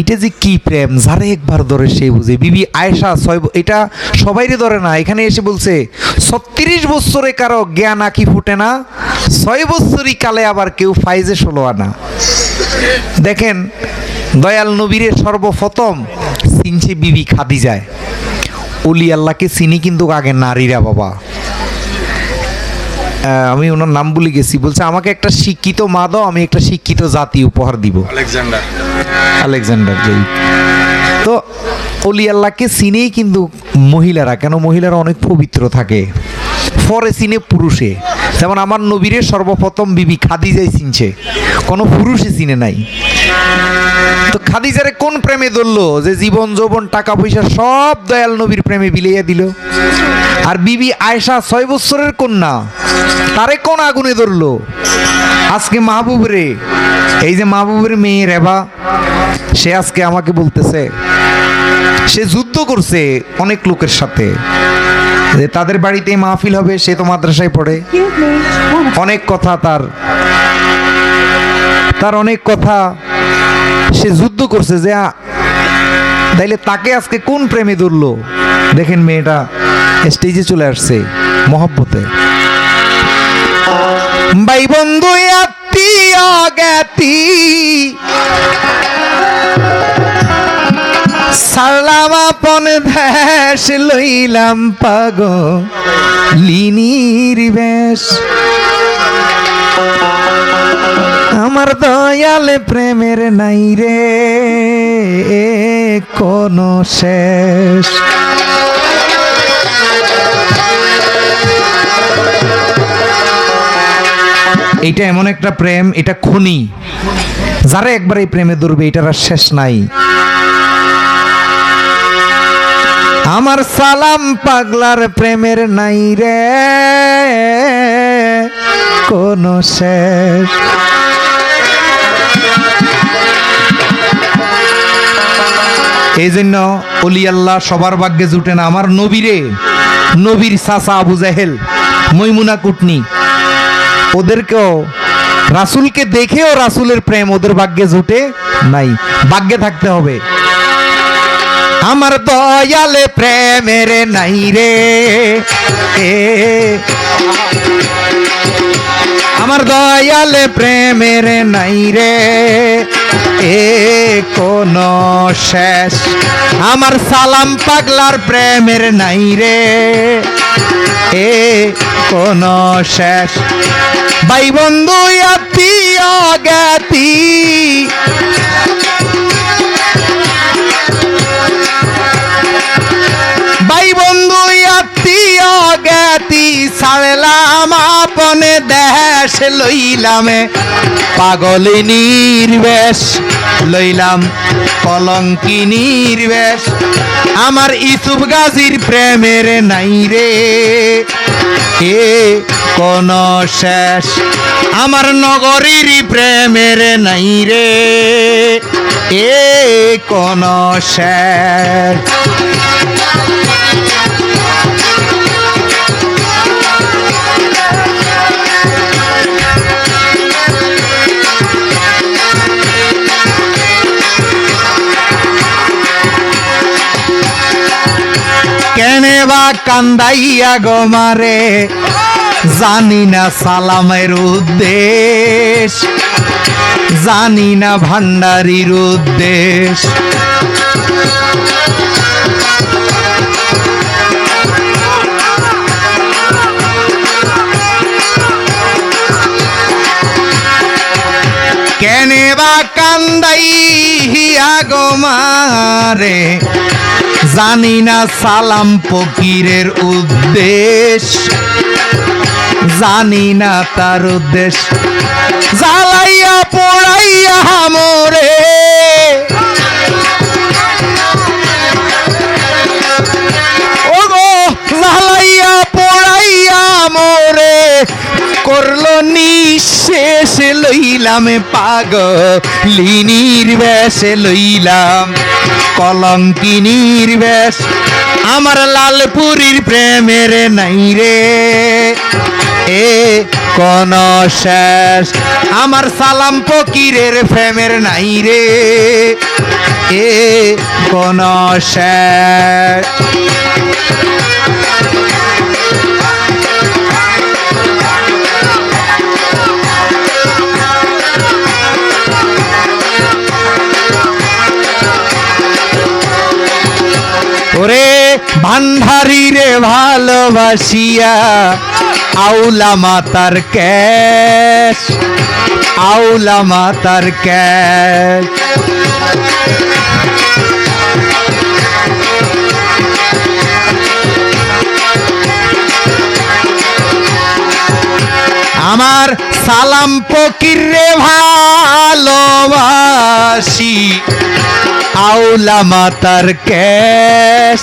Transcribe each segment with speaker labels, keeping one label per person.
Speaker 1: এটা যে কি প্রেম? যারে একবার ধরে সে বুঝে। বিবি আয়েশা ছয় এটা সবাইরে ধরে না। এখানে এসে বলছে, ছত্রিশ বছরে কারও জ্ঞান আঁকি ফুটে না, ছয় বছরই কালে আবার কেউ ফাইজে ষোলো আনা। দেখেন, দয়াল নবীরে সর্বপ্রথম চিনছে বিবি খাদি যায় অলি আল্লাহকে চিনি কিন্তু আগে নারীরা, বাবা। আমি ওনার নাম ভুলে গেছি। বলছে, আমাকে একটা শিক্ষিত মা দাও, আমি একটা শিক্ষিত জাতি উপহার দিব।
Speaker 2: আলেকজান্ডার।
Speaker 1: আলেকজান্ডার যেই তো অলি আল্লাহকে চিনেই কিন্তু মহিলারা কেন মহিলারা অনেক পবিত্র থাকে। পরে চিনে পুরুষে। যেমন আমার নবীরে সর্বপ্রথম বিবি খাদিজাই চিনছে। কোনো পুরুষে চিনে নাই। তো খাদিজারে কোন প্রেমে ধরলো? যে জীবন, যৌবন, টাকা পয়সা সব দয়াল নবীর প্রেমে বিলিয়ে দিল। আর বিবি আয়েশা ছয় বছরের কন্যা। তারে কোন আগুনে ধরলো? আজকে মাহবুব রে এই যে মাহবুবের মেয়ে রেবা, সে আজকে আমাকে বলতেছে, সে যুদ্ধ করছে অনেক লোকের সাথে। তাদের বাড়িতে মাহফিল হবে, সে তো মাদ্রাসায় পড়ে। অনেক কথা তার। তার অনেক কথা সে যুদ্ধ করছে যে তাইলে তাকে আজকে কোন প্রেমে ধরলো? দেখেন মেয়েটা স্টেজে চলে আসছে মহব্বতে। ভাই বন্ধু আত্মীয় জ্ঞাতি। দেশ লইলাম পাগ লিনির বেশ। আমার দয়াল প্রেমের নাই রে কোন শেষ। এইটা এমন একটা প্রেম, এটা খনি। যারা একবার এই প্রেমে ধরবে, এটার আর শেষ নাই। আমার সালাম পাগলার প্রেমের নাই রে। কোন শেষ। এই জন্য অলি আল্লাহ সবার ভাগ্যে জুটে না। আমার নবীরে নবীর সাসা আবু জাহেল, মৈমুনা কুটনি, ওদেরকেও, রাসুলকে দেখেও রাসুলের প্রেম ওদের ভাগ্যে জুটে নাই। ভাগ্যে থাকতে হবে। আমার দয়ালে প্রেমের নাই রে। আমার দয়ালে প্রেমের নাই রে। এ, কোন শেষ। আমার সালাম পাগলার প্রেমের নাই রে। এ, কোন শেষ। ভাই বন্ধু আত্মীয় আপনে দেশ লইলাম পাগল নির্বেশ লইলাম, কলঙ্কি নির্বেশ। আমার ইসুফ গাজীর প্রেমের নাই রে, এ কোন শেষ। আমার নগরীর প্রেমের নাই রে, এ কোন শেষ। কেনে বা কান্দাইয়া গো মারে? জানি না সালামের উদ্দেশ, জানি না ভান্ডারির উদ্দেশ। কেনে বা কান্দাইয়া গো মারে? জানি না সালাম ফকিরের উদ্দেশ। জানি না তার উদ্দেশ। জ্বালাইয়া পড়াইয়া হামরে। জ্বালাইয়া পোড়াইয়া মোরে করল নিঃশেষ, লইলাম পাগ লিনির বেশে লইলাম। কলঙ্কিনীর বেশ। আমার লালপুরীর প্রেমের নাই রে। এ কোন শেষ। আমার সালাম ফকিরের প্রেমের নাই রে। এ কোন শেষ। ওরে ভান্ডারি রে ভালোবাসিয়া, আউলা মাতার ক্যাশ, আউলা মাতার ক্যাশ। আমার সালাম ফকির রে ভালোবাসি আউলা মাতার ক্যাশ,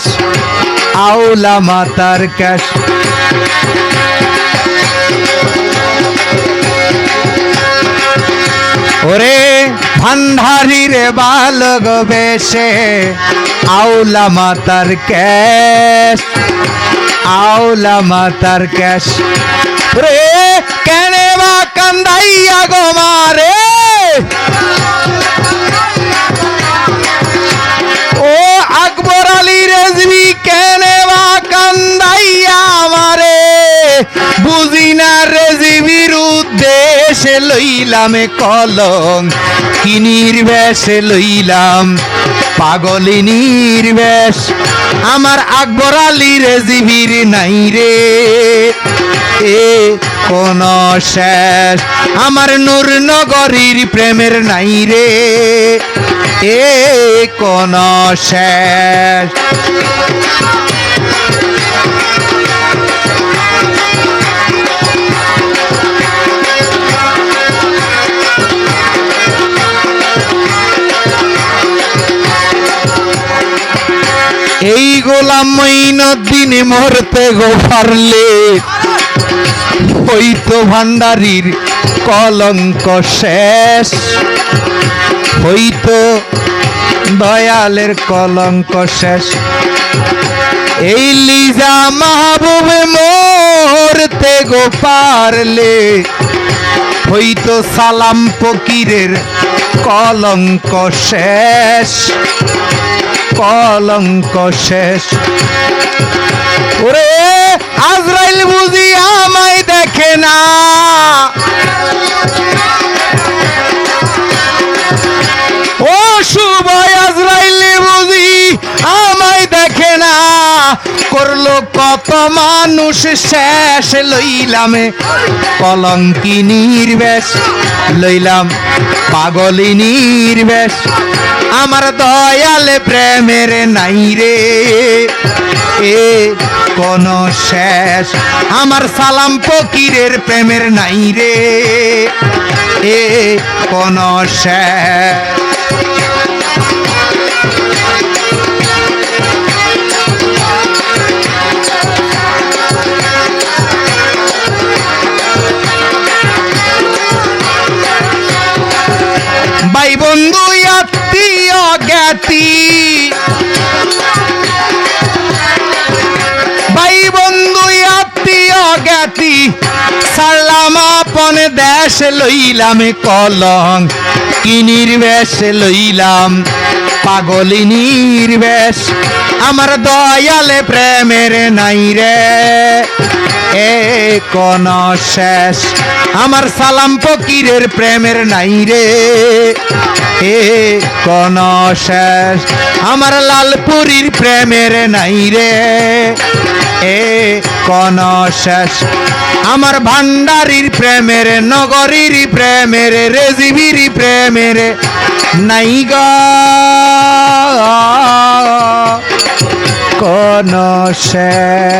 Speaker 1: আউলা মাতার ক্যাশ। ওরে ভান্ডারি রে বালগ বেশে, আউলা মাতার ক্যাশ, আউলা মাতার ক্যাশ। রে কেনে বুঝি না রেজবির উদ্দেশ্যে লইলাম কলম, কি নির্বেশে লইলাম পাগলিনীর বেশ আমার আকবর আলী রেজিবির নাই রে, এ কোন শেষ। আমার নূর নগরীর প্রেমের নাই রে, এ কোন শেষ। এই গোলাম মঈনুদ্দিন মরতে গো পারলে হইতো ভান্ডারির কলঙ্ক শেষ। হইতো দয়ালের কলঙ্ক শেষ। এই লিজা মাহবুবে মরতে গো পারলে হইতো সালাম ফকিরের কলঙ্ক শেষ। কলঙ্ক শেষ। ওরে আজরাইল বুঝি আমায় দেখে না। করল, কত মানুষ শেষ লইলাম। কলঙ্কিনীর বেশ লইলাম, পাগলিনীর বেশ। আমার দয়ালে প্রেমের নাই রে, এ কোন শেষ। আমার সালাম ফকিরের প্রেমের নাই রে, এ কোন শেষ। জ্ঞাতি ভাই বন্ধু, আত্মীয় জ্ঞাতি সারলাম আপন দেশ লইলাম কলং। কিনির বেশ লইলাম পাগলিনীর বেশ আমার দয়ালে প্রেমের নাই রে। এ কোন শেষ? আমার সালাম ফকিরের প্রেমের নাই রে। এ কোন শেষ? আমার লালপুরীর প্রেমের নাই রে। এ কোন শেষ? আমার ভান্ডারির প্রেমের, নগরীর প্রেমের রেজিবির প্রেমের নাই গা। কোন শেষ।